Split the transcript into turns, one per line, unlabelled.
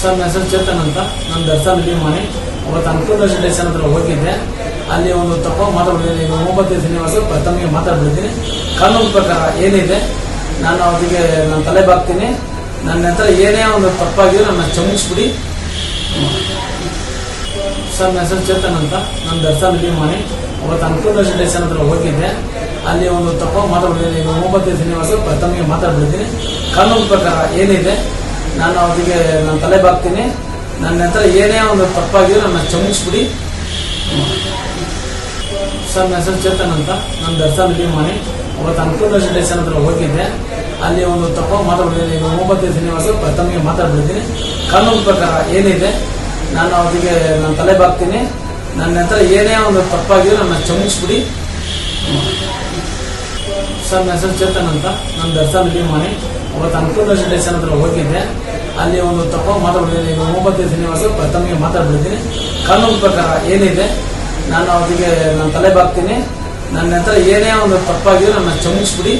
Sir ನನ್ನ ಹೆಸರು ಚೇತನ್ ಅಂತ. ನಾನು ದರ್ಶನ್ ಇಲ್ಲಿ ಮನೆ ಅವತ್ತು ಅನುಕೂಲ ಸ್ಟೇಷನ್ ಹತ್ರ ಹೋಗಿದ್ದೆ. ಅಲ್ಲಿ ಒಂದು ತಪ್ಪ ಮಾತಾಡ್ಬಿಟ್ಟಿದ್ದೀನಿ ಈಗ ಒಂಬತ್ತು ಶ್ರೀನಿವಾಸ ಪ್ರಥಮಿಗೆ ಮಾತಾಡ್ಬಿಟ್ಟಿದ್ದೀನಿ. ಕಾನೂನು ಪ್ರಕಾರ ಏನಿದೆ? ನಾನು ಅವರಿಗೆ ನಾನು ತಲೆ ಬಾಗ್ತೀನಿ. ನನ್ನ ಹತ್ರ ಏನೇ ಒಂದು ತಪ್ಪಾಗಿದ್ರು ನನ್ನ ಕ್ಷಮಿಸ್ಬಿಡಿ. ಸರ್ ನನ್ನ ಹೆಸರು ಚೇತನ್ ಅಂತ. ನಾನು ದರ್ಶನ್ ಇಲ್ಲಿ ಮನೆ ಅವತ್ತು ಅನುಕೂಲ ಸ್ಟೇಷನ್ ಹತ್ರ ಹೋಗಿದ್ದೆ. ಅಲ್ಲಿ ಒಂದು ತಪ್ಪ ಮಾತಾಡ್ಬಿಟ್ಟಿದ್ದೀನಿ ಈಗ ಒಂಬತ್ತು ಶ್ರೀನಿವಾಸ ಪ್ರಥಮಿಗೆ ಮಾತಾಡ್ಬಿಟ್ಟಿದ್ದೀನಿ. ಕಾನೂನು ಪ್ರಕಾರ ಏನಿದೆ? ನಾನು ಅವರಿಗೆ ನಾನು ತಲೆ ಬಾಗ್ತೀನಿ. ನನ್ನ ಹತ್ರ ಏನೇ ಒಂದು ತಪ್ಪಾಗಿದ್ರು ನನ್ನ ಕ್ಷಮಿಸ್ಬಿಡಿ. ಸರ್ ನನ್ನ ಹೆಸರು ಚೇತನ್ ಅಂತ. ನನ್ನ ದರ್ಶನ್ ಇಲ್ಲಿ ಮಾಡಿ ಅವತ್ತು ಅನುಕೂಲ ಸ್ಟೇಷನ್ ಹತ್ರ ಹೋಗಿದ್ದೆ. ಅಲ್ಲಿ ಒಂದು ತಪ್ಪು ಮಾತಾಡ್ಬಿಟ್ಟಿದ್ದೀನಿ. ಈಗ ಒಂಬತ್ತು ಶ್ರೀನಿವಾಸ ಪ್ರಥಮಿಗೆ ಮಾತಾಡ್ಬಿಡ್ತೀನಿ ಕಾನೂನು ಪ್ರಕಾರ ಏನಿದೆ? ನಾನು ಅವರಿಗೆ ನಾನು ತಲೆ ಬಾಗ್ತೀನಿ. ನನ್ನ ಹತ್ರ ಏನೇ ಒಂದು ತಪ್ಪಾಗಿದ್ರು ನನ್ನ ಕ್ಷಮಿಸ್ಬಿಡಿ. ಸರ್ ನನ್ನ ಹೆಸರು ಚೇತನ್ ಅಂತ. ನನ್ನ ದರ್ಶನ್ ಇಲ್ಲಿ ಮಾಡಿ ಅವತ್ತು ಅನುಕೂಲ ಸ್ಟೇಷನ್ ಹತ್ರ ಹೋಗಿದ್ದೆ. ಅಲ್ಲಿ ಒಂದು ತಪ್ಪ ಮಾತಾಡ್ಬಿಟ್ಟಿದ್ದೀನಿ. ಈಗ ಒಂಬತ್ತು ಶ್ರೀನಿವಾಸ ಪ್ರಥಮಿಗೆ ಮಾತಾಡ್ಬಿಡ್ತೀನಿ. ಕಾನೂನು ಪ್ರಕಾರ ಏನಿದೆ, ನಾನು ಅವರಿಗೆ ನಾನು ತಲೆ ಬಾಗ್ತೀನಿ. ನನ್ನ ಹತ್ರ ಏನೇ ಒಂದು ತಪ್ಪಾಗಿದ್ರೆ ನನ್ನ ಕ್ಷಮಿಸ್ಬಿಡಿ.